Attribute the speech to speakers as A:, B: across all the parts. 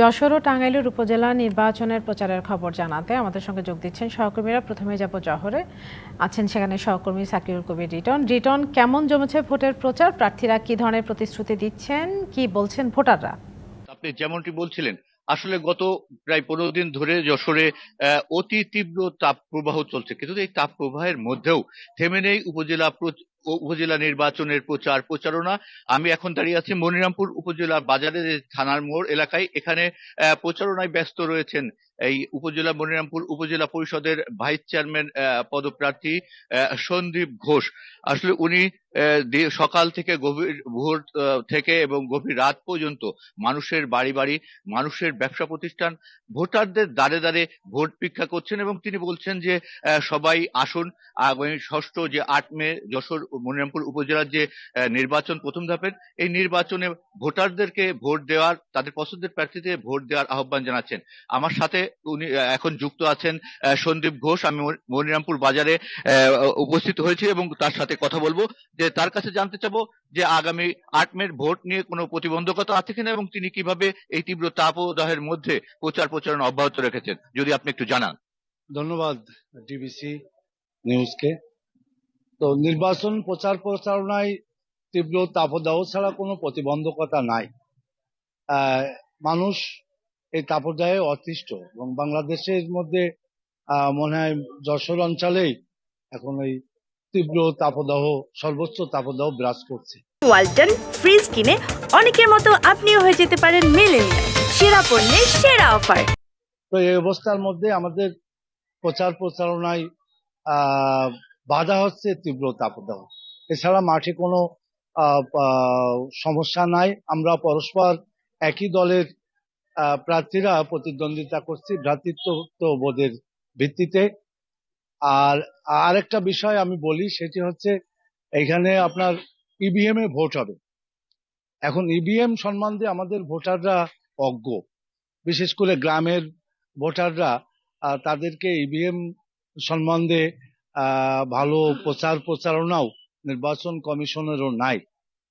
A: যশোর ও টাঙ্গাইলের উপজেলা নির্বাচনের প্রচারের খবর জানাতে আমাদের সঙ্গে যোগ দিচ্ছেন সহকর্মীরা। প্রথমে যাব জহরে আছেন সেখানে সহকর্মী সাকিরুল কবির রিটন। রিটন, কেমন জমেছে ভোটের প্রচার? প্রার্থীরা কি ধরনের প্রতিশ্রুতি দিচ্ছেন? কি বলছেন ভোটাররা?
B: আপনি যেমনটি বলছিলেন, আসলে গত প্রায় পনেরো দিন ধরে যশোরে অতি তীব্র তাপ প্রবাহ চলছে। কিন্তু এই তাপ প্রবাহের মধ্যেও থেমে নেই উপজেলা উপজেলা নির্বাচনের প্রচার প্রচারণা। আমি এখন দাঁড়িয়ে আছি মনিরামপুর উপজেলা বাজারের থানার মোড় এলাকায়। এখানে প্রচারণায় ব্যস্ত রয়েছেন এই উপজেলা মনিরামপুর উপজেলা পরিষদের ভাইস চেয়ারম্যান পদপ্রার্থী সন্দীপ ঘোষ। আসলে উনি সকাল থেকে গভীর ভোর থেকে এবং গভীর রাত পর্যন্ত মানুষের বাড়ি বাড়ি, মানুষের ব্যবসা প্রতিষ্ঠান, ভোটারদের দ্বারে দ্বারে ভোট ভিক্ষা করছেন এবং তিনি বলছেন যে সবাই আসুন। আগামী ষষ্ঠ যে আট মে যশোর মনিরামপুর উপজেলার যে নির্বাচন প্রথম ধাপের, এই নির্বাচনে ভোটারদেরকে ভোট দেওয়ার, তাদের পছন্দের প্রার্থীদের ভোট দেওয়ার আহ্বান জানাচ্ছেন। আমার সাথে উনি এখন যুক্ত আছেন সন্দীপ ঘোষ। আমি মনিরামপুর বাজারে উপস্থিত হয়েছি এবং তার সাথে কথা বলব। যে, তার কাছে জানতে চাবো যে, আগামী আট মের ভোট নিয়ে কোনো প্রতিবন্ধকতা আছে কিনা এবং তিনি কীভাবে এই তীব্র তাপদাহের মধ্যে প্রচার প্রচারণা অব্যাহত রেখেছেন। যদি আপনি একটু জানান।
C: ধন্যবাদ, ডিবিসি নিউজকে। তো নির্বাচন প্রচার প্রচারণায় তীব্র তাপদাহ ছাড়া কোনো প্রতিবন্ধকতা নাই। মানুষ এই তাপদাহে অতিষ্ঠ এবং বাংলাদেশের মধ্যে মনে হয় যশোর অঞ্চলেই এখন এই তীব্র তাপদাহ সর্বোচ্চ তাপদাহ বিরাজ করছে।
D: ওয়ালটন ফ্রিজ কিনে অনেকের মতো আপনিও হয়ে যেতে পারেন মেলেনিয়া সেরা পণ্যের সেরা অফার।
C: তো এই অবস্থার মধ্যে আমাদের প্রচার প্রচারণায় আহ, বাধা হচ্ছে তীব্র তাপদাহ। এছাড়া মাঠে কোনো সমস্যা নাই। আমরা পরস্পর একই দলের প্রার্থীরা প্রতিদ্বন্দ্বিতা করছি ভ্রাতৃত্ব বোধের ভিত্তিতে। আর আরেকটা বিষয় আমি বলি সেটি হচ্ছে এখানে আপনার ইভিএম এ ভোট হবে। এখন ইভিএম সম্বন্ধে আমাদের ভোটাররা অজ্ঞ। বিশেষ করে গ্রামের ভোটাররা তাদেরকে ইভিএম সম্বন্ধে আহ, ভালো প্রচার প্রচারণাও নির্বাচন কমিশনেরও নাই।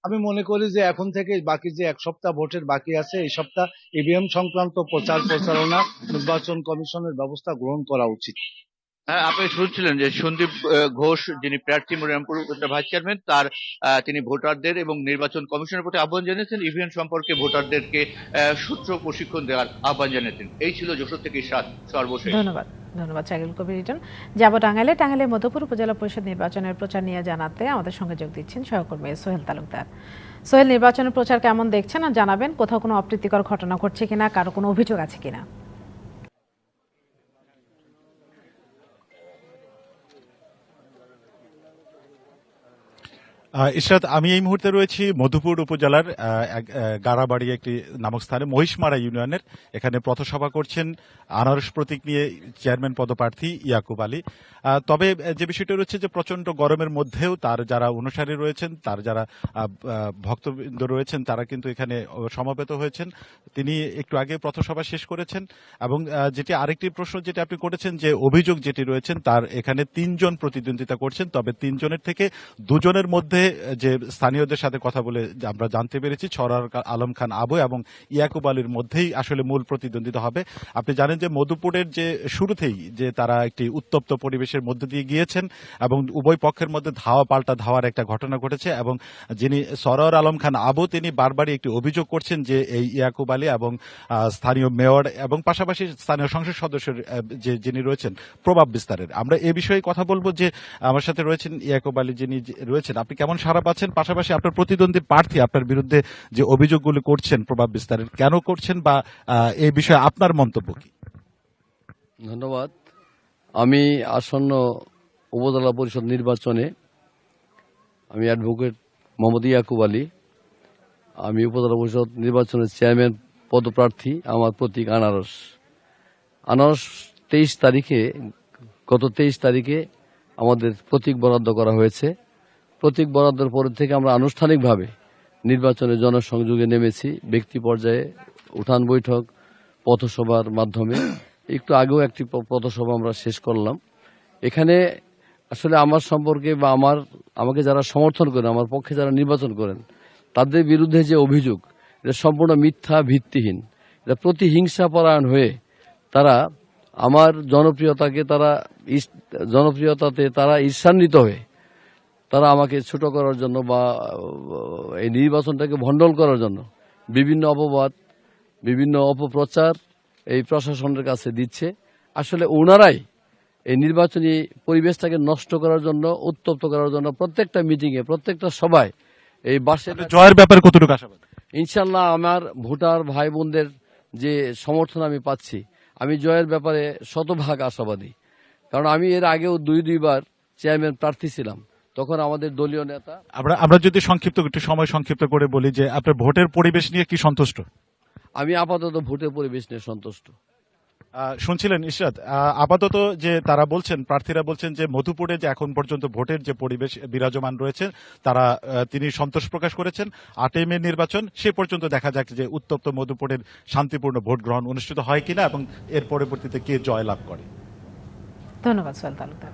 C: আমি মনে করি যে এখন থেকে বাকি যে এক সপ্তাহ ভোটের বাকি আছে এই সপ্তাহ ইভিএম সংক্রান্ত প্রচার প্রচারণা নির্বাচন কমিশনের ব্যবস্থা গ্রহণ করা উচিত।
B: হ্যাঁ আপনি শুনছিলেন যে সন্দীপ আহ, ঘোষ যিনি প্রার্থী মনিরামপুর উপজেলা ভাইস চেয়ারম্যান তার আহ, তিনি ভোটারদের এবং নির্বাচন কমিশনের প্রতি আহ্বান জানিয়েছেন। ইভিএম সম্পর্কে ভোটারদেরকে আহ, সূত্র প্রশিক্ষণ দেওয়ার আহ্বান জানিয়েছেন। এই ছিল যশোর থেকে সাত সর্বশেষ।
A: ধন্যবাদ। ধন্যবাদ সাকিরুল কবির রিটন। যাব টাঙ্গাইলে টাঙ্গাইলে মধুপুর উপজেলা পরিষদ নির্বাচনের প্রচার নিয়ে জানাতে আমাদের সঙ্গে যোগ দিচ্ছেন সহকর্মী সোহেল তালুকদার। সোহেল, নির্বাচনের প্রচার কেমন দেখছেন? আর জানাবেন কোথাও কোনো অপ্রীতিকর ঘটনা ঘটছে কিনা? কারও কোনো অভিযোগ আছে কিনা?
E: ইশরাত, আমি এই মুহূর্তে রয়েছি মধুপুর উপজেলার গাড়াবাড়ি একটি নামক স্থানে মহিষমারা ইউনিয়নের। এখানে পথসভা করছেন আনারস প্রতীক নিয়ে চেয়ারম্যান পদপ্রার্থী ইয়াকুব আলী। তবে যে বিষয়টা রয়েছে যে প্রচণ্ড গরমের মধ্যেও তার যারা অনুসারী রয়েছেন, তার যারা ভক্তবৃন্দ রয়েছেন, তারা কিন্তু এখানে সমবেত হয়েছেন। তিনি একটু আগে পথসভা শেষ করেছেন এবং যেটি আরেকটি প্রশ্ন যেটি আপনি করেছেন যে অভিযোগ যেটি রয়েছেন, তার এখানে তিনজন প্রতিদ্বন্দ্বিতা করছেন, তবে তিনজনের থেকে দুজনের মধ্যে যে স্থানীয়দের সাথে কথা বলে আমরা জানতে পেরেছি, ছরার আলম খান আবু এবং ইয়াকুব আলীর মধ্যেই আসলে মূল প্রতিদ্বন্দ্বিতা হবে। আপনি জানেন যে মধুপুরের যে শুরুতেই যে তারা একটি উত্তপ্ত পরিবেশের মধ্যে দিয়ে গিয়েছেন এবং উভয় পক্ষের মধ্যে ধাওয়া পাল্টা ধাওয়ার একটা ঘটনা ঘটেছে এবং যিনি সরোয়ার আলম খান আবু, তিনি বারবারই একটি অভিযোগ করছেন যে এই ইয়াকুব আলী এবং স্থানীয় মেয়র এবং পাশাপাশি স্থানীয় সংসদ সদস্যের যে যিনি রয়েছেন, প্রভাব বিস্তারের। আমরা এ বিষয়ে কথা বলব যে আমার সাথে রয়েছেন ইয়াকুব আলী যিনি রয়েছেন। আপনি কেমন সারা পাচ্ছেন, পাশাপাশি আপনার প্রতিদ্বন্দ্বী প্রার্থী আপনার বিরুদ্ধে যে অভিযোগগুলো করছেন, প্রভাব বিস্তারের, কেন করছেন বা এই বিষয়ে আপনার মন্তব্য কি?
F: ধন্যবাদ। আমি আসন্ন উপজেলা পরিষদ নির্বাচনে আমি অ্যাডভোকেট মোহাম্মদ ইয়াকুব আলী, আমি উপজেলা পরিষদ নির্বাচনের চেয়ারম্যান পদপ্রার্থী, আমার প্রতীক আনারস। আনারস তেইশ তারিখে, গত তেইশ তারিখে আমাদের প্রতীক বরাদ্দ করা হয়েছে। প্রতীক বরাদ্দের পর থেকে আমরা আনুষ্ঠানিকভাবে নির্বাচনে জনসংযোগে নেমেছি, ব্যক্তি পর্যায়ে উঠান বৈঠক, পথসভার মাধ্যমে। একটু আগেও একটি পথসভা আমরা শেষ করলাম। এখানে আসলে আমার সম্পর্কে বা আমার, আমাকে যারা সমর্থন করেন, আমার পক্ষে যারা নির্বাচন করেন, তাদের বিরুদ্ধে যে অভিযোগ, এটা সম্পূর্ণ মিথ্যা, ভিত্তিহীন। এটা প্রতিহিংসা পরায়ণ হয়ে তারা আমার জনপ্রিয়তাকে তারা জনপ্রিয়তাতে তারা ঈর্ষান্বিত হয়ে তারা আমাকে ছোট করার জন্য বা এই নির্বাচনটাকে ভণ্ডল করার জন্য বিভিন্ন অপবাদ বিভিন্ন অপপ্রচার এই প্রশাসনের কাছে দিচ্ছে। আসলে ওনারাই এই নির্বাচনী পরিবেশটাকে নষ্ট করার জন্য উত্তপ্ত করার জন্য প্রত্যেকটা মিটিংয়ে প্রত্যেকটা সভায় এই বাসে
E: জয়ের ব্যাপারে কতটুকু আশাবাদ?
F: ইনশাল্লাহ আমার ভোটার ভাই বোনদের যে সমর্থন আমি পাচ্ছি আমি জয়ের ব্যাপারে শতভাগ আশাবাদী। কারণ আমি এর আগেও দুই দুইবার চেয়ারম্যান প্রার্থী ছিলাম। তখন আমাদের দলীয় নেতা
E: আমরা আমরা যদি সংক্ষিপ্ত একটু সময় সংক্ষিপ্ত করে বলি যে আপনার ভোটের পরিবেশ নিয়ে কি সন্তুষ্ট?
F: আমি আপাতত ভোটের পরিবেশ নিয়ে সন্তুষ্ট।
E: শুনছিলেন ইশরাত আপাতত যে তারা বলছেন প্রার্থীরা বলছেন যে মধুপুরে যে এখন পর্যন্ত ভোটের যে পরিবেশ বিরাজমান রয়েছে তারা তিনি সন্তোষ প্রকাশ করেছেন। আটই মে নির্বাচন সে পর্যন্ত দেখা যাক যে উত্তপ্ত মধুপুরের শান্তিপূর্ণ ভোট গ্রহণ অনুষ্ঠিত হয় কিনা এবং এর পরবর্তীতে কে জয় লাভ করে।
A: ধন্যবাদ সোহেল তালুকদার।